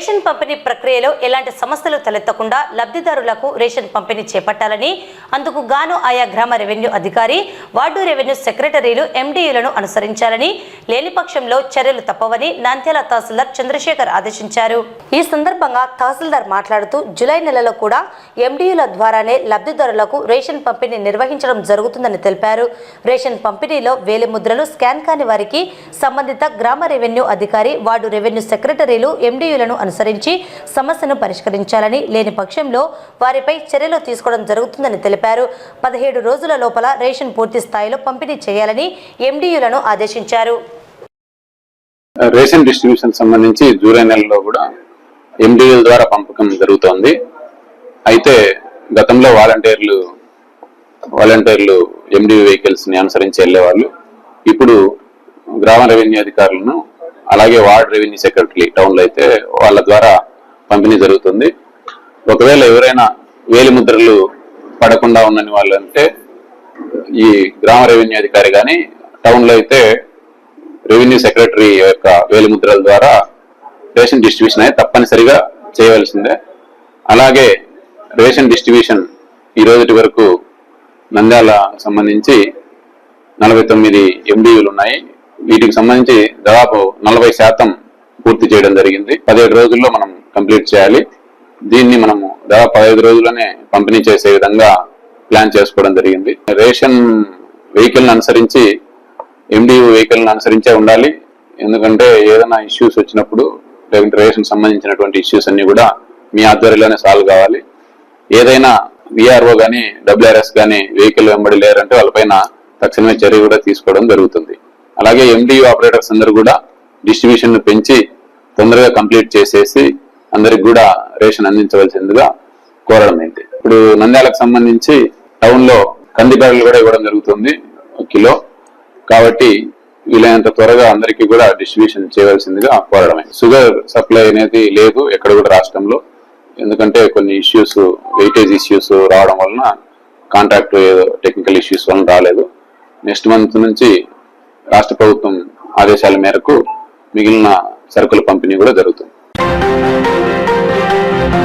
Ration పంపిణీ ప్రక్రియలో ఎలాంటి సమస్యలు తలెత్తకుండా లబ్ధిదారులకు రేషన్ పంపిణీ చేపట్టాలని అందుకు గాను ఆయా గ్రామ రెవెన్యూ అధికారి వార్డు రెవెన్యూ సెక్రటరీలు ఎండీయూలను అనుసరించాలని లేని పక్షంలో చర్యలు తప్పవని నంద్యాల తహసీల్దార్ చంద్రశేఖర్ ఆదేశించారు. ఈ సందర్భంగా తహసీల్దార్ మాట్లాడుతూ జులై నెలలో కూడా ఎండీయూల ద్వారానే లబ్ధిదారులకు రేషన్ పంపిణీ నిర్వహించడం జరుగుతుందని తెలిపారు. రేషన్ పంపిణీలో వేలి ముద్రలు స్కాన్ కాని వారికి సంబంధిత గ్రామ రెవెన్యూ అధికారి వార్డు రెవెన్యూ సెక్రటరీలు ఎండీయూలను అనుసరించి సమస్యను పరిష్కరించాలని లేని పక్షంలో వారిపై చర్యలు తీసుకోవడం జరుగుతుందని తెలిపారు. పదిహేడు రోజుల లోపల రేషన్ పూర్తి స్థాయిలో పంపిణీ చేయాలని ఎండియులను ఆదేశించారు. రేషన్ డిస్ట్రిబ్యూషన్ సంబంధించి జూలై నెలలో కూడా ఎండిఎల్ ద్వారా పంపకం జరుగుతోంది. అయితే గతంలో వాలంటీర్లు వాలంటీర్లు ఎండి వెహికల్స్ని అనుసరించి వెళ్ళేవాళ్ళు. ఇప్పుడు గ్రామ రెవెన్యూ అధికారులను అలాగే వార్డ్ రెవెన్యూ సెక్రటరీ టౌన్లో అయితే వాళ్ళ ద్వారా పంపిణీ జరుగుతుంది. ఒకవేళ ఎవరైనా వేలి ముద్రలు పడకుండా ఉన్నని వాళ్ళు అంటే ఈ గ్రామ రెవెన్యూ అధికారి కానీ టౌన్లో అయితే రెవెన్యూ సెక్రటరీ యొక్క వేలిముద్రల ద్వారా రేషన్ డిస్ట్రిబ్యూషన్ అనేది తప్పనిసరిగా చేయవలసిందే. అలాగే రేషన్ డిస్ట్రిబ్యూషన్ ఈ రోజుటి వరకు నంద్యాల సంబంధించి నలభై తొమ్మిది ఎండియూలు ఉన్నాయి. వీటికి సంబంధించి దాదాపు నలభై శాతం పూర్తి చేయడం జరిగింది. పదిహేడు రోజుల్లో మనం కంప్లీట్ చేయాలి. దీన్ని మనము దాదాపు పదహైదు రోజుల్లోనే పంపిణీ చేసే విధంగా ప్లాన్ చేసుకోవడం జరిగింది. రేషన్ వెహికల్ని అనుసరించి ఎండియు వెహికల్ని అనుసరించే ఉండాలి. ఎందుకంటే ఏదైనా ఇష్యూస్ వచ్చినప్పుడు లేకుంటే రేషన్ సంబంధించినటువంటి ఇష్యూస్ అన్ని కూడా మీ ఆధ్వర్యంలోనే సాల్వ్ కావాలి. ఏదైనా విఆర్ఓ కానీ డబ్ల్యూఆర్ఎస్ కానీ వెహికల్ వెంబడి లేరంటే వాళ్ళపైన తక్షణమే చర్య కూడా తీసుకోవడం జరుగుతుంది. అలాగే ఎండియూ ఆపరేటర్స్ అందరూ కూడా డిస్ట్రిబ్యూషన్ పెంచి తొందరగా కంప్లీట్ చేసేసి అందరికి కూడా రేషన్ అందించవలసిందిగా కోరడం అయింది ఇప్పుడు నంద్యాలకు సంబంధించి టౌన్లో కంది బ్యాగులు కూడా ఇవ్వడం జరుగుతుంది కిలో. కాబట్టి వీలైనంత త్వరగా అందరికీ కూడా డిస్ట్రిబ్యూషన్ చేయవలసిందిగా కోరడమే షుగర్ సప్లై అనేది లేదు ఎక్కడ కూడా రాష్ట్రంలో. ఎందుకంటే కొన్ని ఇష్యూస్ వెయిటేజ్ ఇష్యూస్ రావడం వలన కాంట్రాక్ట్ టెక్నికల్ ఇష్యూస్ వలన రాలేదు. నెక్స్ట్ మంత్ నుంచి రాష్ట్ర ప్రభుత్వం ఆదేశాల మేరకు మిగిలిన సరుకుల పంపిణీ కూడా జరుగుతుంది.